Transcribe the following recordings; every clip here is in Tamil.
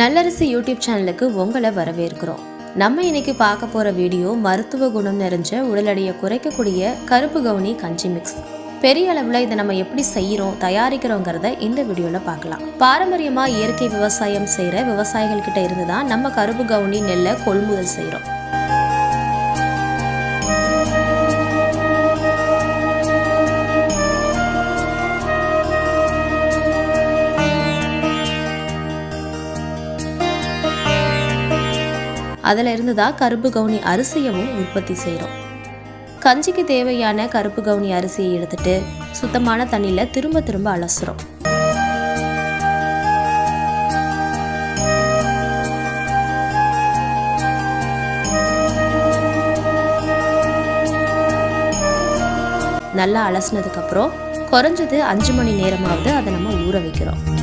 நல்லரசு யூடியூப் சேனலுக்கு உங்களை வரவேற்கிறோம். நம்ம இன்னைக்கு பார்க்க போற வீடியோ மருத்துவ குணம் நிறைஞ்ச உடல் எடையை குறைக்கக்கூடிய கருப்பு கவுனி கஞ்சி மிக்ஸ் பெரிய அளவில் இதை நம்ம எப்படி செய்கிறோம் தயாரிக்கிறோங்கிறத இந்த வீடியோவில் பார்க்கலாம். பாரம்பரியமாக இயற்கை விவசாயம் செய்கிற விவசாயிகள் கிட்ட இருந்து தான் நம்ம கருப்பு கவுனி நெல்லை கொள்முதல் செய்கிறோம் அதில் இருந்து தான் கருப்பு கவுனி அரிசியவும் உற்பத்தி செய்கிறோம் கஞ்சிக்கு தேவையான கருப்பு கவுனி அரிசியை எடுத்துட்டு சுத்தமான தண்ணியில் திரும்ப திரும்ப அலசுகிறோம் நல்லா அலசினதுக்கப்புறம் குறைஞ்சது அஞ்சு மணி நேரமாவது அதை நம்ம ஊற வைக்கிறோம்.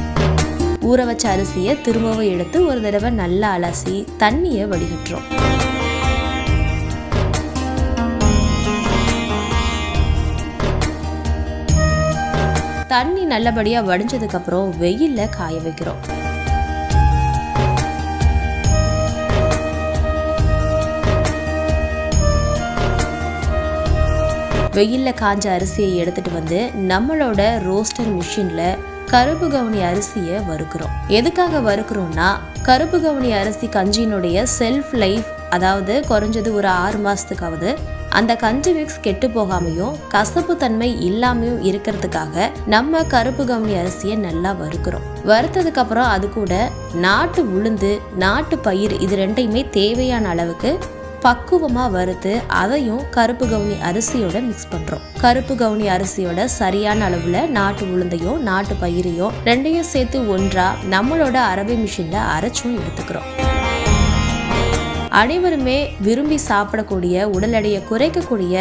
ஊற வச்ச அரிசியை திரும்பவும் எடுத்து ஒரு தடவை நல்லா அலசி தண்ணியை வடிகட்டுறோம். தண்ணி நல்லபடியாக வடிஞ்சதுக்கு அப்புறம் காய வைக்கிறோம். வெயிலில் காஞ்ச அரிசியை எடுத்துட்டு வந்து நம்மளோட ரோஸ்டர் மிஷின்ல கருப்பு கவுனி அரிசியை வறுக்கிறோம். எதுக்காக வறுக்கிறோம்னா கருப்பு கவுனி அரிசி கஞ்சியினுடைய செல்ஃப் லைஃப் அதாவது குறைஞ்சது ஒரு ஆறு மாதத்துக்காவது அந்த கஞ்சி மிக்ஸ் கெட்டு போகாமையும் கசப்பு தன்மை இல்லாமையும் இருக்கிறதுக்காக நம்ம கருப்பு கவுனி அரிசியை நல்லா வறுக்கிறோம். வறுத்ததுக்கு அப்புறம் அது கூட நாட்டு உளுந்து நாட்டு பயிர் இது ரெண்டையுமே தேவையான அளவுக்கு பக்குவமாக வறுத்து அதையும் கருப்பு கவுனி அரிசியோட மிக்ஸ் பண்ணுறோம் கருப்பு கவுனி அரிசியோட சரியான அளவில் நாட்டு உளுந்தையும் நாட்டு பயிரையும் ரெண்டையும் சேர்த்து ஒன்றா நம்மளோட அரபி மிஷினில் அரைச்சும் எடுத்துக்கிறோம். அனைவருமே விரும்பி சாப்பிடக்கூடிய உடல் எடையை குறைக்கக்கூடிய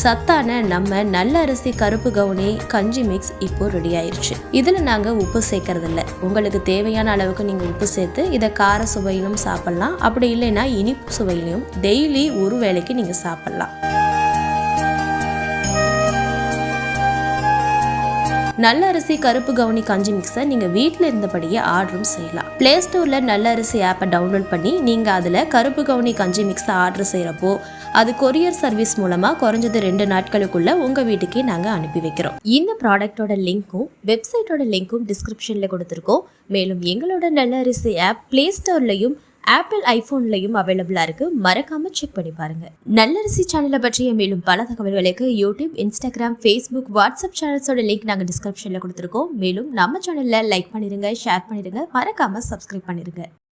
சத்தான நம்ம நல்ல அரிசி கருப்பு கவுனி கஞ்சி மிக்ஸ் இப்போ ரெடி ஆயிடுச்சு இதில் நாங்கள் உப்பு சேர்க்கறதில்ல. உங்களுக்கு தேவையான அளவுக்கு நீங்கள் உப்பு சேர்த்து இதை கார சுவையிலும் சாப்பிட்லாம். அப்படி இல்லைன்னா இனிப்பு சுவையிலையும் டெய்லி ஒரு வேளைக்கு நீங்கள் சாப்பிட்லாம். நல்ல அரிசி கருப்பு கவுனி கஞ்சி மிக்ஸை நீங்கள் வீட்டில் இருந்தபடியே ஆர்டரும் செய்யலாம். ப்ளே ஸ்டோரில் நல்ல அரிசி ஆப்பை டவுன்லோட் பண்ணி நீங்கள் அதில் கருப்பு கவுனி கஞ்சி மிக்ஸை ஆர்டர் செய்கிறப்போ அது கொரியர் சர்வீஸ் மூலமாக குறைஞ்சது ரெண்டு நாட்களுக்குள்ள உங்கள் வீட்டுக்கே நாங்கள் அனுப்பி வைக்கிறோம். இந்த ப்ராடக்ட்டோட லிங்க்கும் வெப்சைட்டோட லிங்க்கும் டிஸ்கிரிப்ஷனில் கொடுத்துருக்கோம். மேலும் எங்களோட நல்ல அரிசி ஆப் ப்ளே ஸ்டோர்லையும் ஆப்பிள் ஐபோன்லையும் அவைலபிளாக இருக்குது மறக்காமல் செக் பண்ணி பாருங்கள் நல்லரிசி சேனலை பற்றிய மேலும் பல தகவல்களுக்கு யூடியூப் இன்ஸ்டாகிராம் ஃபேஸ்புக் வாட்ஸ்அப் சேனல்ஸோட லிங்க் நாங்கள் டிஸ்கிரிப்ஷனில் கொடுத்துருக்கோம். மேலும் நம்ம சேனலில் லைக் பண்ணிருங்க ஷேர் பண்ணிடுங்க மறக்காமல் சப்ஸ்கிரைப் பண்ணிடுங்க